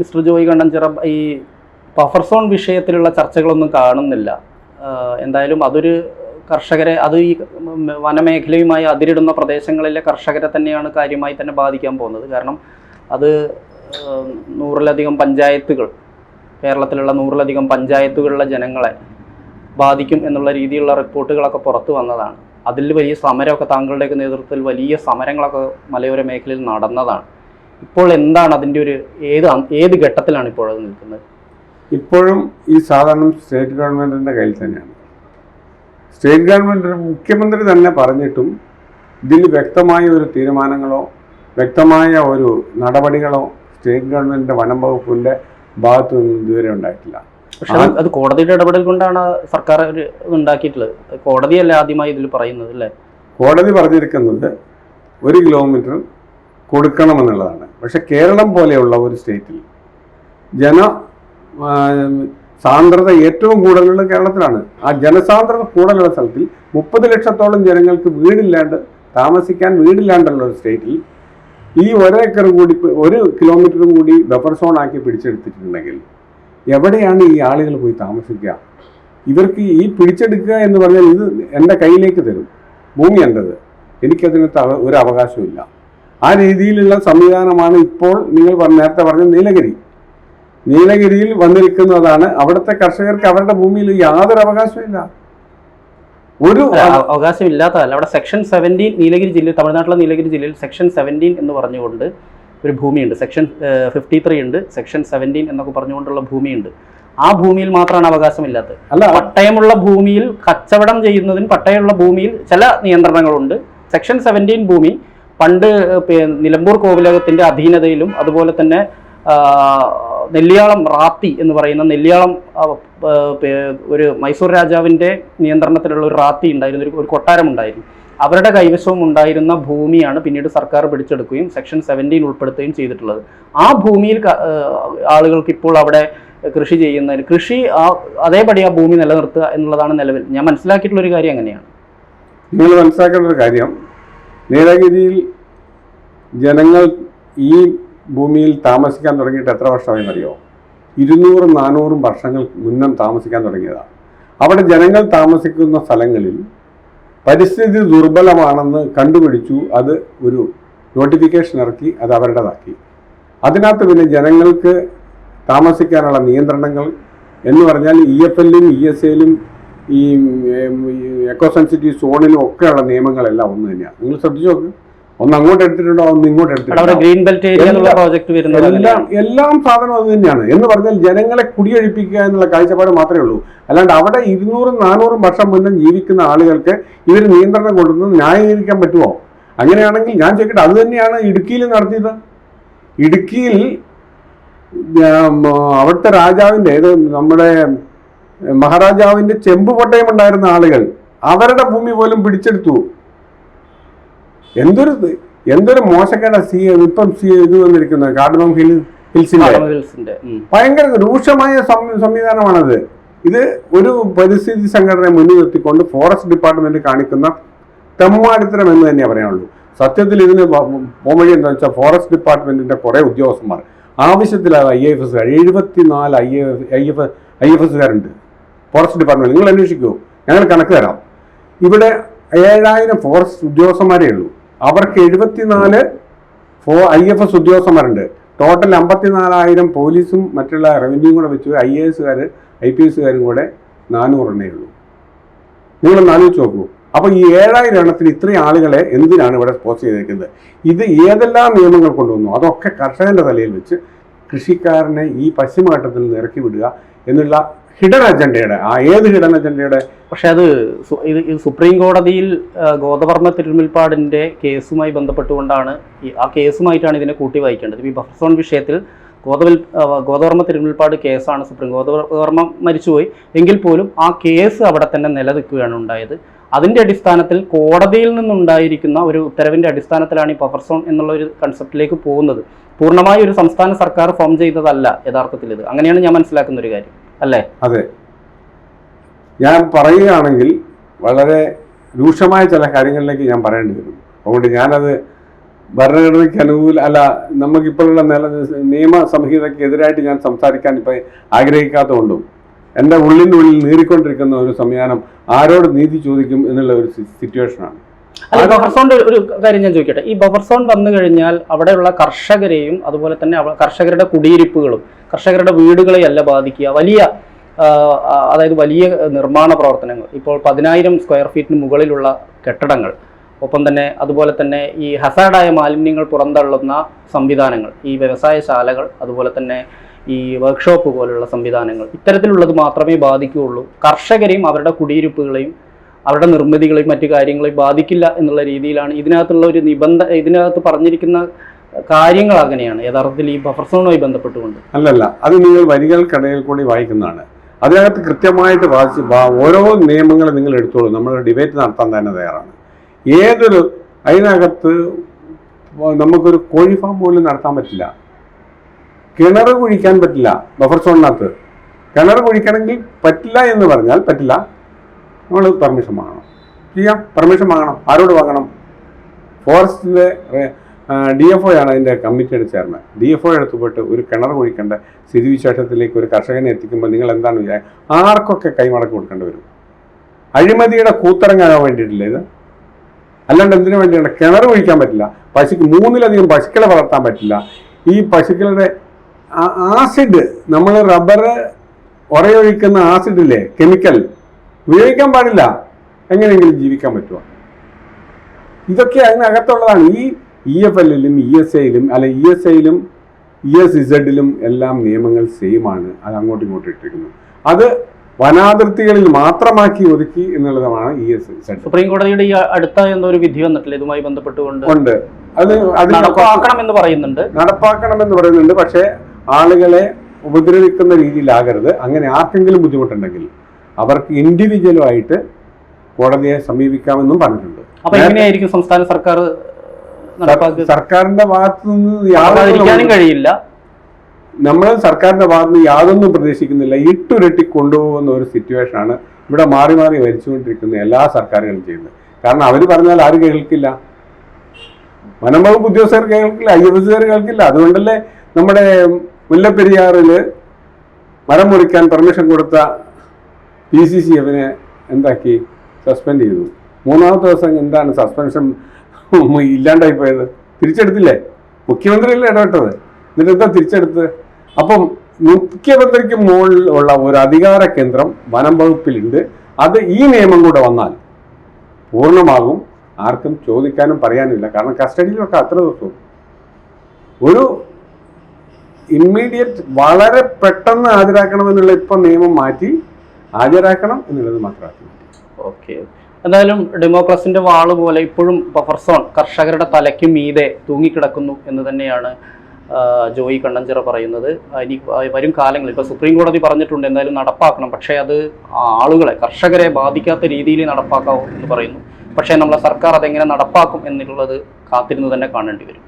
Mister Joy Kannanchira ഈ buffer zone വിഷയത്തിലുള്ള ചർച്ചകളൊന്നും കാണുന്നില്ല. എന്തായാലും അതൊരു കർഷകരെ അത് ഈ വനമേഖലയുമായി അതിരിടുന്ന പ്രദേശങ്ങളിലെ കർഷകരെ തന്നെയാണ് കാര്യമായി തന്നെ ബാധിക്കാൻ പോകുന്നത്. കാരണം അത് നൂറിലധികം പഞ്ചായത്തുകൾ കേരളത്തിലുള്ള നൂറിലധികം പഞ്ചായത്തുകളിലെ ജനങ്ങളെ ബാധിക്കും എന്നുള്ള രീതിയിലുള്ള റിപ്പോർട്ടുകളൊക്കെ പുറത്തു വന്നതാണ്. അതിൽ വലിയ സമരമൊക്കെ താങ്കളുടെയൊക്കെ നേതൃത്വത്തിൽ വലിയ സമരങ്ങളൊക്കെ മലയോര മേഖലയിൽ നടന്നതാണ്. ഇപ്പോൾ എന്താണ് അതിന്റെ ഒരു ഏത് ഏത് ഘട്ടത്തിലാണ് ഇപ്പോൾ അത് നിൽക്കുന്നത്? ഇപ്പോഴും ഈ സാധാരണ സ്റ്റേറ്റ് ഗവൺമെന്റിന്റെ കയ്യിൽ തന്നെയാണ്. സ്റ്റേറ്റ് ഗവൺമെന്റ് മുഖ്യമന്ത്രി തന്നെ പറഞ്ഞിട്ടും ഇതിൽ വ്യക്തമായ ഒരു തീരുമാനങ്ങളോ വ്യക്തമായ ഒരു നടപടികളോ സ്റ്റേറ്റ് ഗവൺമെന്റിന്റെ വനം വകുപ്പിന്റെ ഭാഗത്തു നിന്ന് ഇതുവരെ ഉണ്ടായിട്ടില്ല. പക്ഷെ അത് കോടതിയുടെ ഇടപെടൽ കൊണ്ടാണ് സർക്കാർ ഒരു ഉണ്ടാക്കിയിട്ടുള്ളത്. കോടതിയല്ല ആദ്യമായി ഇതിൽ പറയുന്നത് അല്ലേ? കോടതി പറഞ്ഞിരിക്കുന്നത് ഒരു കിലോമീറ്റർ കൊടുക്കണമെന്നുള്ളതാണ്. പക്ഷെ കേരളം പോലെയുള്ള ഒരു സ്റ്റേറ്റിൽ ജന സാന്ദ്രത ഏറ്റവും കൂടുതലുള്ള കേരളത്തിലാണ്. ആ ജനസാന്ദ്രത കൂടുതലുള്ള സ്ഥലത്തിൽ മുപ്പത് ലക്ഷത്തോളം ജനങ്ങൾക്ക് വീടില്ലാണ്ട് താമസിക്കാൻ വീടില്ലാണ്ടുള്ള ഒരു സ്റ്റേറ്റിൽ ഈ ഒരേക്കർ കൂടി ഒരു കിലോമീറ്ററും കൂടി ബഫർ സോൺ ആക്കി പിടിച്ചെടുത്തിട്ടുണ്ടെങ്കിൽ എവിടെയാണ് ഈ ആളുകൾ പോയി താമസിക്കുക? ഇവർക്ക് ഈ പിടിച്ചെടുക്കുക എന്ന് പറഞ്ഞാൽ ഇത് എന്റെ കയ്യിലേക്ക് തരും. ഭൂമി എന്റെത്. എനിക്കതിനകത്ത് ഒരു അവകാശമില്ല ആ രീതിയിലുള്ള സംവിധാനമാണ് ഇപ്പോൾ നിങ്ങൾ നേരത്തെ പറഞ്ഞ നീലഗിരി. നീലഗിരിയിൽ വന്നിരിക്കുന്നതാണ് അവിടുത്തെ കർഷകർക്ക് അവരുടെ ഭൂമിയിൽ യാതൊരു അവകാശമില്ല ഒരു അവകാശം ഇല്ലാത്തതല്ല. അവിടെ സെക്ഷൻ സെവന്റീൻ നീലഗിരി ജില്ലയിൽ തമിഴ്നാട്ടിലെ നീലഗിരി ജില്ലയിൽ സെക്ഷൻ സെവന്റീൻ എന്ന് പറഞ്ഞുകൊണ്ട് ഒരു ഭൂമിയുണ്ട്. സെക്ഷൻ ഫിഫ്റ്റി ത്രീ ഉണ്ട്. സെക്ഷൻ സെവന്റീൻ എന്നൊക്കെ പറഞ്ഞുകൊണ്ടുള്ള ഭൂമിയുണ്ട്. ആ ഭൂമിയിൽ മാത്രമാണ് അവകാശമില്ലാത്തത് അല്ല പട്ടയമുള്ള ഭൂമിയിൽ കച്ചവടം ചെയ്യുന്നതിന് പട്ടയമുള്ള ഭൂമിയിൽ ചില നിയന്ത്രണങ്ങളുണ്ട്. സെക്ഷൻ സെവന്റീൻ ഭൂമി പണ്ട് നിലമ്പൂർ കോവിലകത്തിന്റെ അധീനതയിലും അതുപോലെ തന്നെ നെല്ലിയാളം റാത്തി എന്ന് പറയുന്ന നെല്ലിയാളം ഒരു മൈസൂർ രാജാവിന്റെ നിയന്ത്രണത്തിലുള്ള ഒരു റാത്തി ഉണ്ടായിരുന്നു ഒരു- കൊട്ടാരം ഉണ്ടായിരുന്നു അവരുടെ കൈവശവും ഉണ്ടായിരുന്ന ഭൂമിയാണ് പിന്നീട് സർക്കാർ പിടിച്ചെടുക്കുകയും സെക്ഷൻ സെവന്റീൻ ഉൾപ്പെടുത്തുകയും ചെയ്തിട്ടുള്ളത്. ആ ഭൂമിയിൽ ആളുകൾക്ക് ഇപ്പോൾ അവിടെ കൃഷി ചെയ്യുന്നതിന് കൃഷി ആ അതേപടി ആ ഭൂമി നിലനിർത്തുക എന്നുള്ളതാണ് നിലവിൽ. ഞാൻ മനസ്സിലാക്കിയിട്ടുള്ള ഒരു കാര്യം അങ്ങനെയാണ്. നിങ്ങൾ മനസ്സിലാക്കേണ്ട ഒരു കാര്യം നീലഗിരിയിൽ ജനങ്ങൾ ഈ ഭൂമിയിൽ താമസിക്കാൻ തുടങ്ങിയിട്ട് എത്ര വർഷമായി അറിയോ ഇരുന്നൂറും നാനൂറും വർഷങ്ങൾ മുന്നം താമസിക്കാൻ തുടങ്ങിയതാണ്. അവിടെ ജനങ്ങൾ താമസിക്കുന്ന സ്ഥലങ്ങളിൽ പരിസ്ഥിതി ദുർബലമാണെന്ന് കണ്ടുപിടിച്ചു അത് ഒരു നോട്ടിഫിക്കേഷൻ ഇറക്കി അത് അവരുടേതാക്കി. അതിനകത്ത് പിന്നെ ജനങ്ങൾക്ക് താമസിക്കാനുള്ള നിയന്ത്രണങ്ങൾ എന്ന് പറഞ്ഞാൽ ഇ എഫ് എല്ലും ഇ എസ് എയിലും ഈ എക്കോ സെൻസിറ്റീവ് സോണിലും ഒക്കെയുള്ള നിയമങ്ങളെല്ലാം ഒന്ന് തന്നെയാണ് നിങ്ങൾ ശ്രദ്ധിച്ചു നോക്ക്. ഒന്ന് അങ്ങോട്ട് എടുത്തിട്ടുണ്ടോ ഒന്ന് ഇങ്ങോട്ട് എടുത്തിട്ടുണ്ടോ? എല്ലാം- എല്ലാം സാധനം അത് തന്നെയാണ്. എന്ന് പറഞ്ഞാൽ ജനങ്ങളെ കുടിയൊഴിപ്പിക്കുക എന്നുള്ള കാഴ്ചപ്പാട് മാത്രമേ ഉള്ളൂ. അല്ലാണ്ട് അവിടെ ഇരുന്നൂറും നാനൂറും വർഷം മുന്നേ ജീവിക്കുന്ന ആളുകൾക്ക് ഇവർ നിയന്ത്രണം കൊണ്ടുവന്ന് ന്യായീകരിക്കാൻ പറ്റുമോ? അങ്ങനെയാണെങ്കിൽ ഞാൻ ചോദിക്കട്ടെ അത് തന്നെയാണ് ഇടുക്കിയിൽ നടത്തിയത്. ഇടുക്കിയിൽ അവിടുത്തെ രാജാവിന്റെ ഏത് നമ്മുടെ മഹാരാജാവിന്റെ ചെമ്പ് പട്ടയം ഉണ്ടായിരുന്ന ആളുകൾ അവരുടെ ഭൂമി പോലും പിടിച്ചെടുത്തു. എന്തൊരു എന്തൊരു മോശക്കേട സി ഇപ്പം സി ഇത് വന്നിരിക്കുന്നത് കാർഡമം ഹിൽ ഹിൽസിന്റെ. ഭയങ്കര രൂക്ഷമായ സംവിധാനമാണത്. ഇത് ഒരു പരിസ്ഥിതി സംഘടനയെ മുന്നിൽ നിർത്തിക്കൊണ്ട് ഫോറസ്റ്റ് ഡിപ്പാർട്ട്മെന്റ് കാണിക്കുന്ന തെമ്മാടിത്തരം എന്ന് തന്നെ പറയാനുള്ളൂ. സത്യത്തിൽ ഇതിന് പോംവഴി എന്താ വെച്ചാൽ ഫോറസ്റ്റ് ഡിപ്പാർട്ട്മെന്റിന്റെ കുറെ ഉദ്യോഗസ്ഥന്മാർ. ആവശ്യത്തിലായ ഐ എഫ് എസ് എഴുപത്തിനാല് I F I F I F എസ്സുകാരുണ്ട്. Forest department നിങ്ങൾ അന്വേഷിക്കൂ. ഞങ്ങൾ കണക്ക് തരാം. ഇവിടെ ഏഴായിരം ഫോറസ്റ്റ് ഉദ്യോഗസ്ഥന്മാരേ ഉള്ളൂ. അവർക്ക് എഴുപത്തിനാല് ഫോ ഐ എഫ് എസ് ഉദ്യോഗസ്ഥന്മാരുണ്ട്. ടോട്ടൽ അമ്പത്തിനാലായിരം പോലീസും മറ്റുള്ള റവന്യൂ കൂടെ വെച്ച് ഐ എ എസുകാർ ഐ പി എസുകാരും കൂടെ നാനൂറെണ്ണേ ഉള്ളൂ. നിങ്ങളൊന്ന് ആലോചിച്ച് നോക്കൂ. അപ്പോൾ ഈ ഏഴായിരം എണ്ണത്തിന് ഇത്രയും ആളുകളെ എന്തിനാണ് ഇവിടെ പോസ്റ്റ് ചെയ്തേക്കുന്നത്? ഇത് ഏതെല്ലാം നിയമങ്ങൾ കൊണ്ടുവന്നു? അതൊക്കെ കർഷകന്റെ തലയിൽ വെച്ച് കൃഷിക്കാരനെ ഈ പശ്ചിമഘട്ടത്തിൽ നിന്ന് ഇറക്കി വിടുക എന്നുള്ള ഹിഡൻ അജണ്ടയുടെ ആ ഏത് ഹിഡൻ അജണ്ടയുടെ? പക്ഷെ അത് ഇത് സുപ്രീം കോടതിയിൽ ആ, ഗോദവർമ്മ തിരുമുൽപ്പാടിന്റെ കേസുമായി ബന്ധപ്പെട്ടുകൊണ്ടാണ് ആ കേസുമായിട്ടാണ് ഇതിനെ കൂട്ടി വായിക്കേണ്ടത്. ഈ ബഫർസോൺ വിഷയത്തിൽ ഗോദവൽ ഗോതവർമ്മ തിരുമുൽപ്പാട് കേസാണ് സുപ്രീം ഗോതവർമ്മ മരിച്ചുപോയി. എങ്കിൽ പോലും ആ കേസ് അവിടെ തന്നെ നിലനിൽക്കുകയാണ് ഉണ്ടായത്. അതിന്റെ അടിസ്ഥാനത്തിൽ കോടതിയിൽ നിന്നുണ്ടായിരിക്കുന്ന ഒരു ഉത്തരവിന്റെ അടിസ്ഥാനത്തിലാണ് ഈ പവർ സോൺ എന്നുള്ള ഒരു കൺസെപ്റ്റിലേക്ക് പോകുന്നത്. പൂർണമായി ഒരു സംസ്ഥാന സർക്കാർ ഫോം ചെയ്തതല്ല യഥാർത്ഥത്തിൽ ഇത്. അങ്ങനെയാണ് ഞാൻ മനസ്സിലാക്കുന്ന ഒരു കാര്യം. അല്ലേ? അതെ. ഞാൻ പറയുകയാണെങ്കിൽ വളരെ രൂക്ഷമായ ചില കാര്യങ്ങളിലേക്ക് ഞാൻ പറയേണ്ടി വരും. അതുകൊണ്ട് ഞാനത് ഭരണഘടനയ്ക്ക് അനുകൂല അല്ല നമുക്കിപ്പോഴുള്ള നില നിയമ സംഹിതയ്ക്ക് എതിരായിട്ട് ഞാൻ സംസാരിക്കാൻ ഇപ്പം ആഗ്രഹിക്കാത്തതുകൊണ്ടും എന്റെ ഉള്ളിന്റെ ഉള്ളിൽ നീറിക്കൊണ്ടിരിക്കുന്ന ഒരു സംവിധാനം ആരോട് നീതി ചോദിക്കും എന്നുള്ള ഒരു സിറ്റുവേഷനാണ് ബഫർ സോണിന്റെ ഒരു കാര്യം ഞാൻ ചോദിക്കട്ടെ. ഈ ബഫർ സോൺ വന്നു കഴിഞ്ഞാൽ അവിടെയുള്ള കർഷകരെയും അതുപോലെ തന്നെ കർഷകരുടെ കുടിയിരിപ്പുകളും കർഷകരുടെ വീടുകളെയും അല്ല ബാധിക്കുക. വലിയ അതായത് വലിയ നിർമ്മാണ പ്രവർത്തനങ്ങൾ. ഇപ്പോൾ പതിനായിരം സ്ക്വയർ ഫീറ്റിന് മുകളിലുള്ള കെട്ടിടങ്ങൾ ഒപ്പം തന്നെ അതുപോലെ തന്നെ ഈ ഹസാഡായ മാലിന്യങ്ങൾ പുറന്തള്ളുന്ന സംവിധാനങ്ങൾ ഈ വ്യവസായശാലകൾ അതുപോലെ തന്നെ ഈ വർക്ക്ഷോപ്പ് പോലുള്ള സംവിധാനങ്ങൾ ഇത്തരത്തിലുള്ളത് മാത്രമേ ബാധിക്കുകയുള്ളൂ. കർഷകരെയും അവരുടെ കുടിയിരിപ്പുകളെയും അവരുടെ നിർമ്മിതികളെയും മറ്റു കാര്യങ്ങളെയും ബാധിക്കില്ല എന്നുള്ള രീതിയിലാണ് ഇതിനകത്തുള്ള ഒരു നിബന്ധ ഇതിനകത്ത് പറഞ്ഞിരിക്കുന്ന കാര്യങ്ങൾ അങ്ങനെയാണ്. യഥാർത്ഥത്തിൽ ഈ ബഫർ സോണുമായി ബന്ധപ്പെട്ടുകൊണ്ട്. അല്ലല്ല അത് നിങ്ങൾ വരികൾക്കിടയിൽ കൂടി വായിക്കുന്നതാണ്. അതിനകത്ത് കൃത്യമായിട്ട് വായിച്ച് ഓരോ നിയമങ്ങളും നിങ്ങൾ എടുത്തോളൂ. നമ്മൾ ഡിബേറ്റ് നടത്താൻ തന്നെ തയ്യാറാണ്. ഏതൊരു അതിനകത്ത് നമുക്കൊരു കോഴി ഫാം പോലും നടത്താൻ പറ്റില്ല. കിണർ കുഴിക്കാൻ പറ്റില്ല ബഫർ സോണിനകത്ത് കിണർ കുഴിക്കണമെങ്കിൽ പറ്റില്ല എന്ന് പറഞ്ഞാൽ പറ്റില്ല. നമ്മൾ പെർമിഷൻ വാങ്ങണം. ചെയ്യാം. പെർമിഷൻ വാങ്ങണം. ആരോട് വാങ്ങണം? ഫോറസ്റ്റിലെ ഡി എഫ് ഒ ആണ് അതിന്റെ കമ്മിറ്റിയുടെ ചെയർമാൻ ഡി എഫ് ഒ എടുത്ത് പോയിട്ട് ഒരു കിണർ കുഴിക്കേണ്ട സ്ഥിതിവിശേഷത്തിലേക്ക് ഒരു കർഷകനെ എത്തിക്കുമ്പോൾ നിങ്ങൾ എന്താണ് വിചാരം ആർക്കൊക്കെ കൈമടക്ക് കൊടുക്കേണ്ടി വരും? അഴിമതിയുടെ കൂത്തിറങ്ങാൻ വേണ്ടിയിട്ടില്ല ഇത്. അല്ലാണ്ട് എന്തിനു വേണ്ടിയാണ്? കിണർ കുഴിക്കാൻ പറ്റില്ല. പശുക്ക് മൂന്നിലധികം പശുക്കളെ വളർത്താൻ പറ്റില്ല. ഈ പശുക്കളുടെ ആസിഡ് നമ്മൾ റബ്ബർ ഒരയൊഴിക്കുന്ന ആസിഡില്ലേ കെമിക്കൽ ഉപയോഗിക്കാൻ പാടില്ല. എങ്ങനെയെങ്കിലും ജീവിക്കാൻ പറ്റുമോ ഇതൊക്കെ അതിനകത്തുള്ളതാണ്. ഈ ഇ എഫ് എല്ലിലും ഇ എസ് ഐയിലും അല്ലെ ഇ എസ് ഐയിലും ഇ എസ് ഇസഡിലും എല്ലാം നിയമങ്ങൾ സെയിം ആണ്. അത് അങ്ങോട്ടും ഇങ്ങോട്ടും ഇട്ടിരിക്കുന്നു. അത് വനാതിർത്തികളിൽ മാത്രമാക്കി ഒതുക്കി എന്നുള്ളതാണ് ഇ എസ് ഇസഡ് സുപ്രീം കോടതിയുടെ ഈ അടുത്ത എന്തോ വിധി വന്നിട്ടില്ല? ഇതുമായി ബന്ധപ്പെട്ടുകൊണ്ട്. ഉണ്ട്. അത് അത് നടപ്പാക്കണം എന്ന് പറയുന്നുണ്ട്. നടപ്പാക്കണം എന്ന് പറയുന്നുണ്ട്. പക്ഷേ ആളുകളെ ഉപദ്രവിക്കുന്ന രീതിയിലാകരുത്. അങ്ങനെ ആർക്കെങ്കിലും ബുദ്ധിമുട്ടുണ്ടെങ്കിൽ അവർക്ക് ഇൻഡിവിജ്വലുമായിട്ട് കോടതിയെ സമീപിക്കാമെന്നും പറഞ്ഞിട്ടുണ്ട്. അപ്പൊ എങ്ങനെയായിരിക്കും സംസ്ഥാന സർക്കാർ സർക്കാരിന്റെ ഭാഗത്തു നിന്ന് കഴിയില്ല. നമ്മൾ സർക്കാരിന്റെ ഭാഗത്ത് നിന്ന് യാതൊന്നും പ്രതീക്ഷിക്കുന്നില്ല. ഇട്ടുരട്ടി കൊണ്ടുപോകുന്ന ഒരു സിറ്റുവേഷനാണ് ഇവിടെ മാറി മാറി ഭരിച്ചുകൊണ്ടിരിക്കുന്ന എല്ലാ സർക്കാരുകളും ചെയ്യുന്നത്. കാരണം അവർ പറഞ്ഞാൽ ആരും കേൾക്കില്ല. വനംവകുപ്പ് ഉദ്യോഗസ്ഥർ കേൾക്കില്ല ഐ എഫ് എസുകാർ കേൾക്കില്ല. അതുകൊണ്ടല്ലേ നമ്മുടെ മുല്ലപ്പെരിയാറിൽ മരം മുറിക്കാൻ പെർമിഷൻ കൊടുത്ത പി സി സി എഫിനെ എന്താക്കി? സസ്പെൻഡ് ചെയ്തു. മൂന്നാമത്തെ ദിവസം എന്താണ് സസ്പെൻഷൻ ഇല്ലാണ്ടായി പോയത്? തിരിച്ചെടുത്തില്ലേ? മുഖ്യമന്ത്രിയല്ലേ ഇടപെട്ടത്? എന്നിട്ട് എന്താ തിരിച്ചെടുത്ത്? അപ്പം മുഖ്യമന്ത്രിക്ക് മുകളിൽ ഉള്ള ഒരു അധികാര കേന്ദ്രം വനം വകുപ്പിലുണ്ട്. അത് ഈ നിയമം കൂടെ വന്നാൽ പൂർണമാകും. ആർക്കും ചോദിക്കാനും പറയാനുമില്ല. കാരണം കസ്റ്റഡിയിലൊക്കെ അത്ര ദിവസവും ഒരു ഇമ്മീഡിയറ്റ് വളരെ പെട്ടെന്ന് ഹാജരാക്കണമെന്നുള്ള ഇപ്പം നിയമം മാറ്റി ഹാജരാക്കണം എന്നുള്ളത് മാത്രമാക്കി. ഓക്കെ. എന്തായാലും ഡെമോക്രസിന്റെ വാൾ പോലെ ഇപ്പോഴും ബഫർ സോൺ കർഷകരുടെ തലയ്ക്കും മീതെ തൂങ്ങിക്കിടക്കുന്നു എന്ന് തന്നെയാണ് ജോയി കണ്ണഞ്ചിറ പറയുന്നത്. ഇനി വരും കാലങ്ങളിൽ ഇപ്പോൾ സുപ്രീം കോടതി പറഞ്ഞിട്ടുണ്ട് എന്തായാലും നടപ്പാക്കണം. പക്ഷേ അത് ആളുകളെ കർഷകരെ ബാധിക്കാത്ത രീതിയിൽ നടപ്പാക്കാവൂ എന്ന് പറയുന്നു. പക്ഷേ നമ്മളെ സർക്കാർ അതെങ്ങനെ നടപ്പാക്കും എന്നുള്ളത് കാത്തിരുന്ന് തന്നെ കാണേണ്ടി വരും.